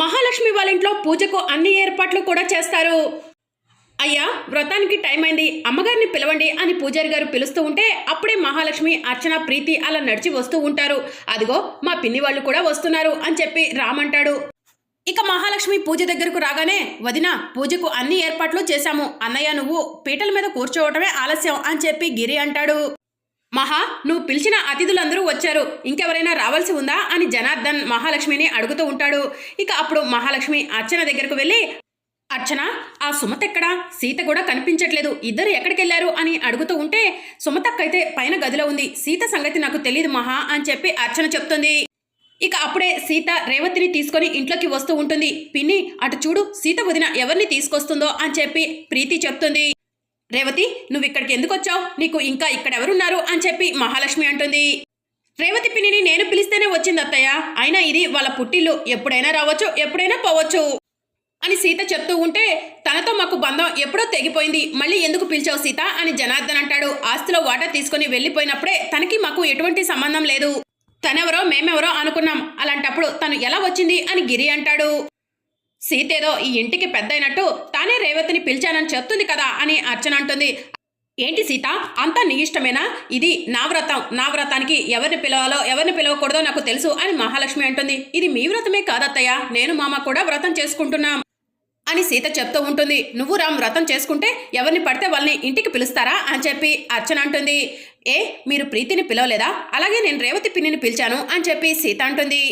మహాలక్ష్మి వాళ్ళ ఇంట్లో పూజకు అన్ని ఏర్పాట్లు కూడా చేస్తారు. అయ్యా వ్రతానికి టైం అయింది. అమ్మగారిని పిలవండి అని పూజారి గారు పిలుస్తూ ఉంటే అప్పుడే మహాలక్ష్మి అర్చన ప్రీతి అలా నడిచి వస్తూ ఉంటారు. అదిగో మా పిన్ని వాళ్ళు కూడా వస్తున్నారు అని చెప్పి రామంటాడు ఇక మహాలక్ష్మి పూజ దగ్గరకు రాగానే వదిన పూజకు అన్ని ఏర్పాట్లు చేశాము. అన్నయ్య నువ్వు పీటల మీద కూర్చోవటమే ఆలస్యం అని చెప్పి గిరి అంటాడు. మహా నువ్వు పిలిచిన అతిథులందరూ వచ్చారు. ఇంకెవరైనా రావాల్సి ఉందా? అని జనార్దన్ మహాలక్ష్మిని అడుగుతూ ఉంటాడు. ఇక అప్పుడు మహాలక్ష్మి అర్చన దగ్గరకు వెళ్ళి అర్చన ఆ సుమత ఎక్కడా? సీత కూడా కనిపించట్లేదు. ఇద్దరు ఎక్కడికెళ్ళారు అని అడుగుతూ ఉంటే సుమతక్కైతే పైన గదిలో ఉంది. సీత సంగతి నాకు తెలియదు మహా అని చెప్పి అర్చన చెప్తుంది. ఇక అప్పుడే సీత రేవతిని తీసుకొని ఇంట్లోకి వస్తూ ఉంటుంది. పిన్ని అటు చూడు సీత వదిన ఎవరిని తీసుకొస్తుందో అని చెప్పి ప్రీతి చెప్తుంది. రేవతి నువ్వు ఇక్కడికి ఎందుకు వచ్చావు నీకు ఇంకా ఇక్కడ ఎవరున్నారు అని చెప్పి మహాలక్ష్మి అంటుంది. రేవతి పిన్నిని నేను పిలిస్తేనే వచ్చింది అత్తయ్య. అయినా ఇది వాళ్ళ పుట్టిల్లు. ఎప్పుడైనా రావచ్చు ఎప్పుడైనా పోవచ్చు. అని సీత చెప్తూ ఉంటే తనతో మాకు బంధం ఎప్పుడో తెగిపోయింది. మళ్ళీ ఎందుకు పిలిచావు సీత? అని జనార్దన్ అంటాడు. ఆస్తిలో వాటా తీసుకొని వెళ్ళిపోయినప్పుడే తనకి మాకు ఎటువంటి సంబంధం లేదు. తనెవరో మేమెవరో అనుకున్నాం. అలాంటప్పుడు తను ఎలా వచ్చింది అని గిరి అంటాడు. సీతేదో ఈ ఇంటికి పెద్దయినట్టు తానే రేవతిని పిలిచానని చెప్తుంది కదా అని అర్చన అంటుంది. ఏంటి సీత? అంతా నీ ఇష్టమేనా? ఇది నా వ్రతం. నా వ్రతానికి ఎవరిని పిలవాలో ఎవరిని పిలవకూడదో నాకు తెలుసు అని మహాలక్ష్మి అంటుంది. ఇది మీ వ్రతమే కాదత్తయ్య. నేను మామ కూడా వ్రతం చేసుకుంటున్నాం అని సీత చెప్తూ ఉంటుంది. నువ్వు రామ్ వ్రతం చేసుకుంటే ఎవరిని పడితే వాళ్ళని ఇంటికి పిలుస్తారా అని చెప్పి అర్చన అంటుంది. ఏ మీరు ప్రీతిని పిలవలేదా? అలాగే నేను రేవతి పిన్నిని పిలిచాను అని చెప్పి సీత అంటుంది.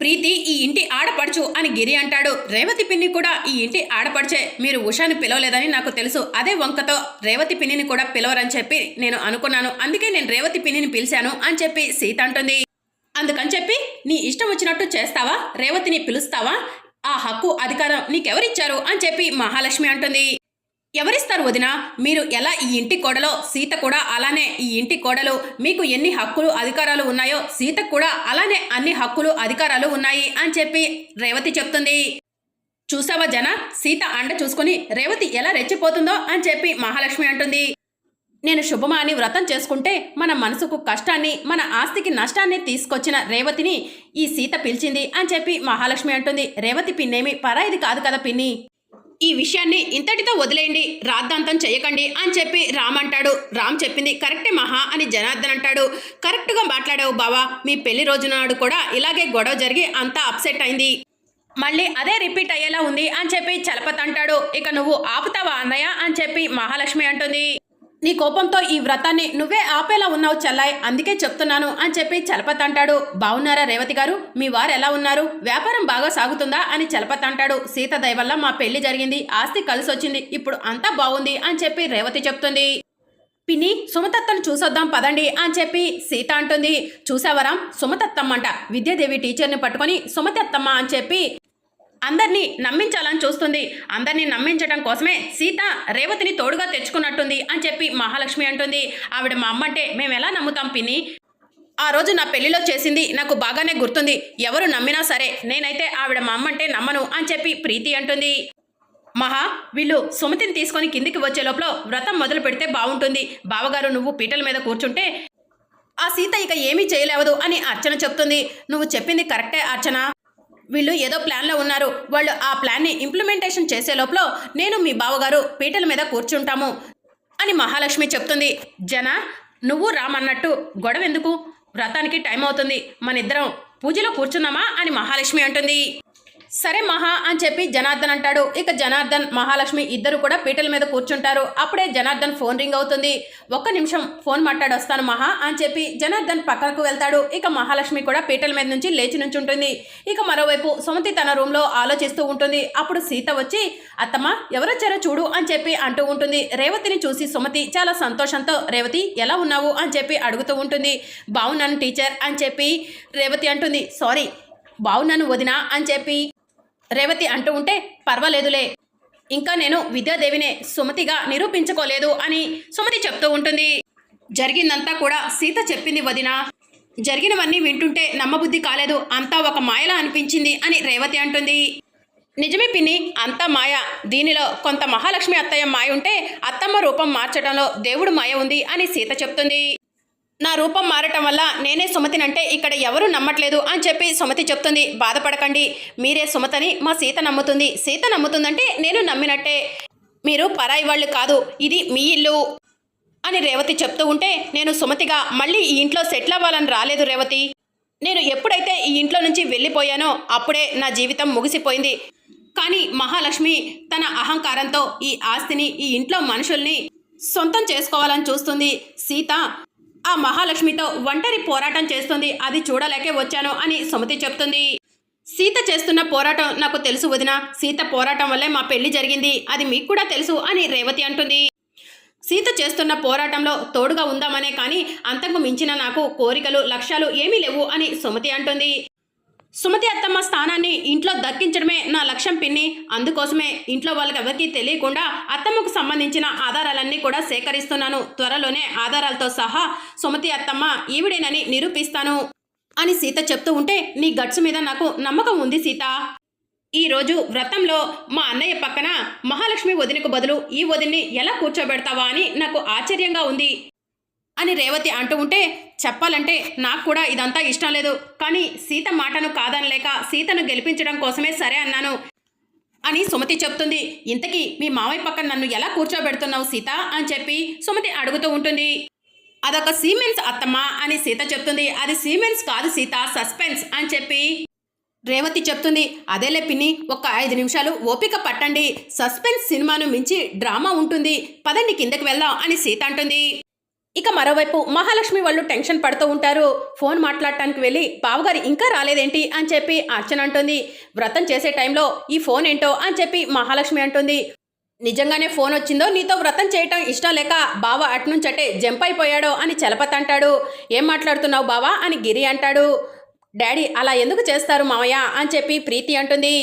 ప్రీతి ఈ ఇంటి ఆడపడుచు అని గిరి అంటాడు. రేవతి పిన్ని కూడా ఈ ఇంటి ఆడపడిచే మీరు ఉషాని పిలవలేదని నాకు తెలుసు. అదే వంకతో రేవతి పిన్నిని కూడా పిలవరని చెప్పి నేను అనుకున్నాను. అందుకే నేను రేవతి పిన్నిని పిలిచాను అని చెప్పి సీత అంటుంది. అందుకని చెప్పి నీ ఇష్టం వచ్చినట్టు చేస్తావా? రేవతిని పిలుస్తావా? ఆ హక్కు అధికారం నీకెవరిచ్చారు? అని చెప్పి మహాలక్ష్మి అంటుంది. ఎవరిస్తారు వదిన? మీరు ఎలా ఈ ఇంటి కోడలో? సీత కూడా అలానే ఈ ఇంటి కోడలు. మీకు ఎన్ని హక్కులు అధికారాలు ఉన్నాయో సీత కూడా అలానే అన్ని హక్కులు అధికారాలు ఉన్నాయి అని చెప్పి రేవతి చెప్తుంది. చూసావా జన? సీత అండ చూసుకుని రేవతి ఎలా రెచ్చిపోతుందో అని చెప్పి మహాలక్ష్మి అంటుంది. నేను శుభమాని వ్రతం చేసుకుంటే మన మనసుకు కష్టాన్ని మన ఆస్తికి నష్టాన్ని తీసుకొచ్చిన రేవతిని ఈ సీత పిలిచింది అని చెప్పి మహాలక్ష్మి అంటుంది. రేవతి పిన్నేమి పరాయిది కాదు కదా పిన్ని? ఈ విషయాన్ని ఇంతటితో వదిలేయండి. రాద్ధాంతం చేయకండి అని చెప్పి రామ్ అంటాడు. రామ్ చెప్పింది కరెక్టే మహా అని జనార్దన్ అంటాడు. కరెక్ట్గా మాట్లాడావు బావా. మీ పెళ్ళి రోజు నాడు కూడా ఇలాగే గొడవ జరిగి అంతా అప్సెట్ అయింది. మళ్ళీ అదే రిపీట్ అయ్యేలా ఉంది అని చెప్పి చలపత్ అంటాడు. ఇక నువ్వు ఆపుతావా అన్నయ్య అని చెప్పి మహాలక్ష్మి అంటుంది. నీ కోపంతో ఈ వ్రతాన్ని నువ్వే ఆపేలా ఉన్నావు చల్లాయ్ అందుకే చెప్తున్నాను అని చెప్పి చలపత్ అంటాడు. బాగున్నారా రేవతి గారు? మీ వారు ఎలా ఉన్నారు? వ్యాపారం బాగా సాగుతుందా అని చలపత్ అంటాడు. సీత దయ వల్ల మా పెళ్ళి జరిగింది ఆస్తి కలిసి వచ్చింది ఇప్పుడు అంతా బాగుంది అని చెప్పి రేవతి చెప్తుంది. పిన్ని సుమతత్తను చూసొద్దాం పదండి అని చెప్పి సీత అంటుంది. చూసావరా? సుమతత్తమ్మ అంట విద్యాదేవి టీచర్ని పట్టుకొని సుమతత్తమ్మ అని చెప్పి అందరినీ నమ్మించాలని చూస్తుంది. అందరినీ నమ్మించడం కోసమే సీత రేవతిని తోడుగా తెచ్చుకున్నట్టుంది అని చెప్పి మహాలక్ష్మి అంటుంది. ఆవిడ మా అమ్మ అంటే మేము ఎలా నమ్ముతాం పిన్ని? ఆ రోజు నా పెళ్ళిలో చేసింది నాకు బాగానే గుర్తుంది. ఎవరు నమ్మినా సరే నేనైతే ఆవిడ మా అమ్మంటే నమ్మను అని చెప్పి ప్రీతి అంటుంది. మహా వీళ్ళు సుమతిని తీసుకొని కిందికి వచ్చే లోపల వ్రతం మొదలు పెడితే బాగుంటుంది. బావగారు నువ్వు పీటల మీద కూర్చుంటే ఆ సీత ఇక ఏమీ చేయలేవదు అని అర్చన చెప్తుంది. నువ్వు చెప్పింది కరెక్టే అర్చన? వీళ్ళు ఏదో ప్లాన్లో ఉన్నారు. వాళ్ళు ఆ ప్లాన్ని ఇంప్లిమెంటేషన్ చేసే లోపల నేను మీ బావగారు పీటల మీద కూర్చుంటాము అని మహాలక్ష్మి చెప్తుంది. జన నువ్వు రామన్నట్టు గొడవ ఎందుకు వ్రతానికి టైం అవుతుంది మన ఇద్దరం పూజలో కూర్చున్నామా అని మహాలక్ష్మి అంటుంది. సరే మహా అని చెప్పి జనార్దన్ అంటాడు. ఇక జనార్దన్ మహాలక్ష్మి ఇద్దరు కూడా పీటల మీద కూర్చుంటారు. అప్పుడే జనార్దన్ ఫోన్ రింగ్ అవుతుంది. ఒక్క నిమిషం ఫోన్ మాట్లాడొస్తాను మహా అని చెప్పి జనార్దన్ పక్కకు వెళ్తాడు. ఇక మహాలక్ష్మి కూడా పీటల మీద నుంచి లేచి నుంచుంటుంది. ఇక మరోవైపు సుమతి తన రూమ్లో ఆలోచిస్తూ ఉంటుంది. అప్పుడు సీత వచ్చి అత్తమ్మ ఎవరొచ్చారో చూడు అని చెప్పి అంటూ ఉంటుంది. రేవతిని చూసి సుమతి చాలా సంతోషంతో రేవతి ఎలా ఉన్నావు? అని చెప్పి అడుగుతూ ఉంటుంది. బాగున్నాను టీచర్ అని చెప్పి రేవతి అంటుంది. సారీ బాగున్నాను వదినా అని చెప్పి రేవతి అంటూ ఉంటే పర్వాలేదులే. ఇంకా నేను విద్యాదేవినే సుమతిగా నిరూపించుకోలేదు అని సుమతి చెప్తూ ఉంటుంది. జరిగిందంతా కూడా సీత చెప్పింది వదిన. జరిగినవన్నీ వింటుంటే నమ్మబుద్ధి కాలేదు. అంతా ఒక మాయలా అనిపించింది అని రేవతి అంటుంది. నిజమే పిన్ని అంతా మాయ. దీనిలో కొంత మహాలక్ష్మి అత్తయ్య మాయ ఉంటే అత్తమ్మ రూపం మార్చడంలో దేవుడు మాయ ఉంది అని సీత చెప్తుంది. నా రూపం మారటం వల్ల నేనే సుమతినంటే ఇక్కడ ఎవరు నమ్మట్లేదు అని చెప్పి సుమతి చెప్తుంది. బాధపడకండి. మీరే సుమతని మా సీత నమ్ముతుంది. సీత నమ్ముతుందంటే నేను నమ్మినట్టే. మీరు పరాయి వాళ్ళు కాదు. ఇది మీ ఇల్లు అని రేవతి చెప్తూ ఉంటే నేను సుమతిగా మళ్ళీ ఈ ఇంట్లో సెటిల్ అవ్వాలని రాలేదు రేవతి. నేను ఎప్పుడైతే ఈ ఇంట్లో నుంచి వెళ్ళిపోయానో అప్పుడే నా జీవితం ముగిసిపోయింది. కానీ మహాలక్ష్మి తన అహంకారంతో ఈ ఆస్తిని ఈ ఇంట్లో మనుషుల్ని సొంతం చేసుకోవాలని చూస్తుంది. సీత ఆ మహాలక్ష్మితో ఒంటరి పోరాటం చేస్తుంది. అది చూడలేకే వచ్చాను అని సుమతి చెప్తుంది. సీత చేస్తున్న పోరాటం నాకు తెలుసు వదిన. సీత పోరాటం వల్లే మా పెళ్ళి జరిగింది. అది మీకు కూడా తెలుసు అని రేవతి అంటుంది. సీత చేస్తున్న పోరాటంలో తోడుగా ఉందామనే కానీ అంతకు మించిన నాకు కోరికలు లక్ష్యాలు ఏమీ లేవు అని సుమతి అంటుంది. సుమతి అత్తమ్మ స్థానాన్ని ఇంట్లో దక్కించడమే నా లక్ష్యం పిన్ని. అందుకోసమే ఇంట్లో వాళ్ళకి ఎవరికీ తెలియకుండా అత్తమ్మకు సంబంధించిన ఆధారాలన్నీ కూడా సేకరిస్తున్నాను. త్వరలోనే ఆధారాలతో సహా సుమతి అత్తమ్మ ఈవిడేనని నిరూపిస్తాను అని సీత చెప్తూ ఉంటే నీ గట్స్ మీద నాకు నమ్మకం ఉంది సీత. ఈరోజు వ్రతంలో మా అన్నయ్య పక్కన మహాలక్ష్మి వదినకు బదులు ఈ వదిన్ని ఎలా కూర్చోబెడతావా అని నాకు ఆశ్చర్యంగా ఉంది. అని రేవతి అంటూ ఉంటే చెప్పాలంటే నాకు కూడా ఇదంతా ఇష్టం లేదు. కానీ సీత మాటను కాదనలేక సీతను గెలిపించడం కోసమే సరే అన్నాను అని సుమతి చెప్తుంది. ఇంతకీ మీ మామయ్య పక్కన నన్ను ఎలా కూర్చోబెడుతున్నావు సీత? అని చెప్పి సుమతి అడుగుతూ ఉంటుంది. అదొక సీమెన్స్ అత్తమ్మ అని సీత చెప్తుంది. అది సీమెన్స్ కాదు సీత సస్పెన్స్ అని చెప్పి రేవతి చెప్తుంది. అదేలే పిన్ని ఒక ఐదు నిమిషాలు ఓపిక పట్టండి. సస్పెన్స్ సినిమాను మించి డ్రామా ఉంటుంది. పదండి కిందకి వెళ్దాం అని సీత అంటుంది. ఇక మరోవైపు మహాలక్ష్మి వాళ్ళు టెన్షన్ పడుతూ ఉంటారు. ఫోన్ మాట్లాడటానికి వెళ్ళి బావగారు ఇంకా రాలేదేంటి అని చెప్పి అర్చన అంటుంది. వ్రతం చేసే టైంలో ఈ ఫోన్ ఏంటో అని చెప్పి మహాలక్ష్మి అంటుంది. నిజంగానే ఫోన్ వచ్చిందో నీతో వ్రతం చేయటం ఇష్టం లేక బావ అట్నుంచటే జంప్ అయిపోయాడో అని చలపతి అంటాడు. ఏం మాట్లాడుతున్నావు బావా? అని గిరి అంటాడు. డాడీ అలా ఎందుకు చేస్తారు మావయ్య? అని చెప్పి ప్రీతి అంటుంది.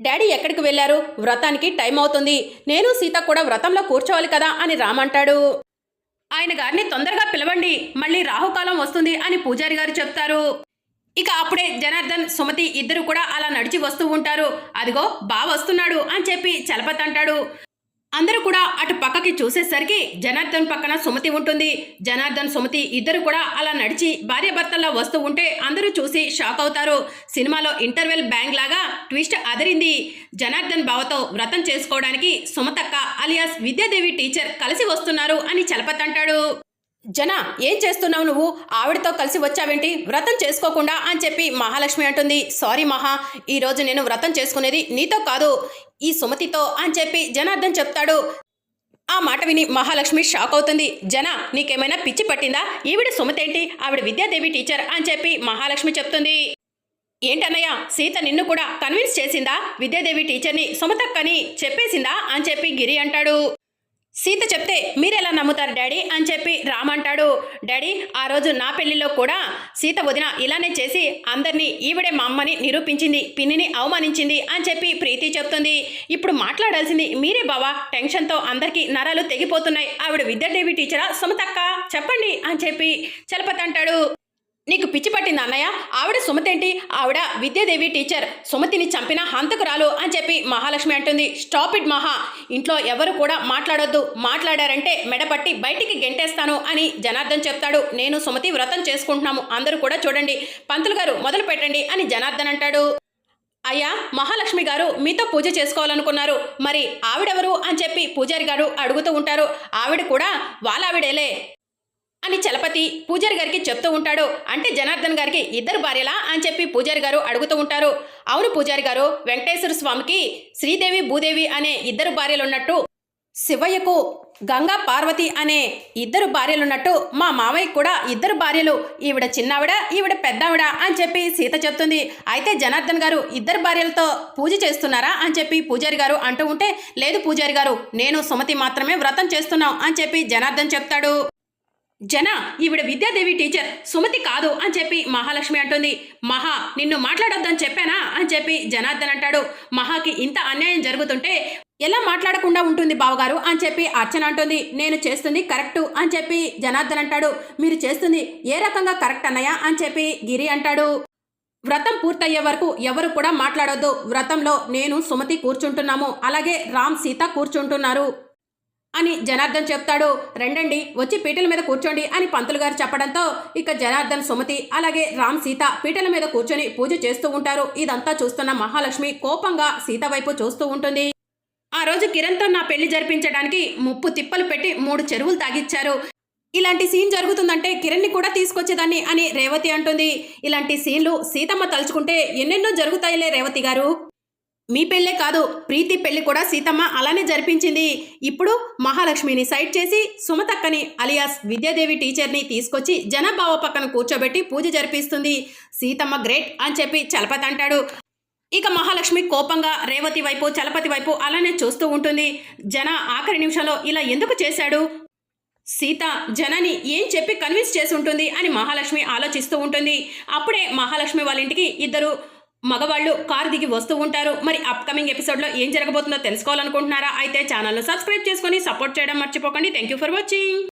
డాడీ ఎక్కడికి వెళ్ళారు? వ్రతానికి టైం అవుతుంది. నేను సీత కూడా వ్రతంలో కూర్చోవాలి కదా? అని రామంటాడు ఆయన గారిని తొందరగా పిలవండి మళ్ళీ రాహుకాలం వస్తుంది అని పూజారి గారు చెప్తారు. ఇక అప్పుడే జనార్దన్ సుమతి ఇద్దరు కూడా అలా నడిచి వస్తూ ఉంటారు. అదిగో బా వస్తున్నాడు అని చెప్పి చలపతి అంటాడు. అందరూ కూడా అటు పక్కకి చూసేసరికి జనార్దన్ పక్కన సుమతి ఉంటుంది. జనార్దన్ సుమతి ఇద్దరు కూడా అలా నడిచి భార్యాభర్తల్లో వస్తూ ఉంటే అందరూ చూసి షాక్ అవుతారు. సినిమాలో ఇంటర్వెల్ బ్యాంగ్ లాగా ట్విస్ట్ అదిరింది. జనార్దన్ బావతో వ్రతం చేసుకోవడానికి సుమతక్క అలియాస్ విద్యాదేవి టీచర్ కలిసి వస్తున్నారు అని చలపతంటాడు జన ఏం చేస్తున్నావు నువ్వు? ఆవిడతో కలిసి వచ్చావేంటి? వ్రతం చేసుకోకుండా అని చెప్పి మహాలక్ష్మి అంటుంది. సారీ మహా ఈరోజు నేను వ్రతం చేసుకునేది నీతో కాదు ఈ సుమతితో అని చెప్పి జనార్దన్ చెప్తాడు. ఆ మాట విని మహాలక్ష్మి షాక్ అవుతుంది. జన నీకేమైనా పిచ్చి పట్టిందా? ఈవిడ సుమతేంటి? ఆవిడ విద్యాదేవి టీచర్ అని చెప్పి మహాలక్ష్మి చెప్తుంది. ఏంటన్నయ్య సీత నిన్ను కూడా కన్విన్స్ చేసిందా? విద్యాదేవి టీచర్ని సుమతక్కని చెప్పేసిందా? అని చెప్పి గిరి అంటాడు. సీత చెప్తే మీరెలా నమ్ముతారు డాడీ? అని చెప్పి రామ్ అంటాడు. డాడీ ఆ రోజు నా పెళ్ళిలో కూడా సీత వదిన ఇలానే చేసి అందరినీ ఈవిడే మా అమ్మని నిరూపించింది పిన్నిని అవమానించింది అని చెప్పి ప్రీతి చెప్తుంది. ఇప్పుడు మాట్లాడాల్సింది మీరే బావా టెన్షన్తో అందరికీ నరాలు తెగిపోతున్నాయి. ఆవిడ విద్యాదేవి టీచరా? సుమతక్క చెప్పండి అని చెప్పి చలపతి అంటాడు. నీకు పిచ్చి పట్టింది అన్నయ్య? ఆవిడ సుమతేంటి? ఆవిడ విద్యాదేవి టీచర్. సుమతిని చంపిన హంతకురాలు అని చెప్పి మహాలక్ష్మి అంటుంది. స్టాప్ ఇట్ మహా. ఇంట్లో ఎవరు కూడా మాట్లాడొద్దు. మాట్లాడారంటే మెడపట్టి బయటికి గెంటేస్తాను అని జనార్దన్ చెప్తాడు. నేను సుమతి వ్రతం చేసుకుంటున్నాము. అందరూ కూడా చూడండి. పంతులు గారు మొదలు పెట్టండి అని జనార్దన్ అంటాడు. అయ్యా మహాలక్ష్మి గారు మీతో పూజ చేసుకోవాలనుకున్నారు. మరి ఆవిడెవరు అని చెప్పి పూజారి గారు అడుగుతూ ఉంటారు. ఆవిడ కూడా వాళ్ళావిడేలే. అని చలపతి పూజారి గారికి చెప్తూ ఉంటాడు. అంటే జనార్దన్ గారికి ఇద్దరు భార్యలా అని చెప్పి పూజారి గారు అడుగుతూ ఉంటారు. అవును పూజారి గారు వెంకటేశ్వర స్వామికి శ్రీదేవి భూదేవి అనే ఇద్దరు భార్యలు ఉన్నట్టు శివయ్యకు గంగా పార్వతి అనే ఇద్దరు భార్యలున్నట్టు మా మావయ్య కూడా ఇద్దరు భార్యలు. ఈవిడ చిన్నావిడ ఈవిడ పెద్దావిడ అని చెప్పి సీత చెప్తుంది. అయితే జనార్దన్ గారు ఇద్దరు భార్యలతో పూజ చేస్తున్నారా అని చెప్పి పూజారి గారు అంటూ ఉంటే లేదు పూజారి గారు నేను సుమతి మాత్రమే వ్రతం చేస్తున్నాం అని చెప్పి జనార్దన్ చెప్తాడు. జన ఈవిడ విద్యాదేవి టీచర్ సుమతి కాదు అని చెప్పి మహాలక్ష్మి అంటుంది. మహా నిన్ను మాట్లాడొద్దని చెప్పానా అని చెప్పి జనార్దన్ అంటాడు. మహాకి ఇంత అన్యాయం జరుగుతుంటే ఎలా మాట్లాడకుండా ఉంటుంది బావగారు అని చెప్పి అర్చన అంటుంది. నేను చేస్తుంది కరెక్టు అని చెప్పి జనార్దన్ అంటాడు. మీరు చేస్తుంది ఏ రకంగా కరెక్ట్ అన్నయ్య అని చెప్పి గిరి అంటాడు. వ్రతం పూర్తయ్యే వరకు ఎవరు కూడా మాట్లాడొద్దు. వ్రతంలో నేను సుమతి కూర్చుంటున్నాము. అలాగే రామ్ సీత కూర్చుంటున్నారు. అని జనార్దన్ చెప్తాడు. రెండండి వచ్చి పీటల మీద కూర్చోండి అని పంతులు గారు చెప్పడంతో ఇక జనార్దన్ సుమతి అలాగే రామ్ సీత పీటల మీద కూర్చొని పూజ చేస్తూ ఉంటారు. ఇదంతా చూస్తున్న మహాలక్ష్మి కోపంగా సీత వైపు చూస్తూ ఉంటుంది. ఆ రోజు కిరణ్తో నా పెళ్ళి జరిపించడానికి ముప్పు తిప్పలు పెట్టి మూడు చెరువులు తాగిచ్చారు. ఇలాంటి సీన్ జరుగుతుందంటే కిరణ్ని కూడా తీసుకొచ్చేదాన్ని అని రేవతి అంటుంది. ఇలాంటి సీన్లు సీతమ్మ తలుచుకుంటే ఎన్నెన్నో జరుగుతాయిలే రేవతి గారు. మీ పెళ్ళే కాదు ప్రీతి పెళ్ళి కూడా సీతమ్మ అలానే జరిపించింది. ఇప్పుడు మహాలక్ష్మిని సైట్ చేసి సుమతక్కని అలియాస్ విద్యాదేవి టీచర్ని తీసుకొచ్చి జనబావ పక్కన కూర్చోబెట్టి పూజ జరిపిస్తుంది. సీతమ్మ గ్రేట్ అని చెప్పి చలపతి అంటాడు. ఇక మహాలక్ష్మి కోపంగా రేవతి వైపు చలపతి వైపు అలానే చూస్తూ ఉంటుంది. జన ఆఖరి నిమిషంలో ఇలా ఎందుకు చేశాడు? సీత జనని ఏం చెప్పి కన్విన్స్ చేసి ఉంటుంది అని మహాలక్ష్మి ఆలోచిస్తూ ఉంటుంది. అప్పుడే మహాలక్ష్మి వాళ్ళ ఇంటికి ఇద్దరు మగవాళ్ళు కారు దిగి వస్తూ ఉంటారు. మరి అప్కమింగ్ ఎపిసోడ్లో ఏం జరగబోతుందో తెలుసుకోవాలనుకుంటున్నారా? అయితే ఛానల్ను సబ్స్క్రైబ్ చేసుకొని సపోర్ట్ చేయడం మర్చిపోకండి. Thank you for watching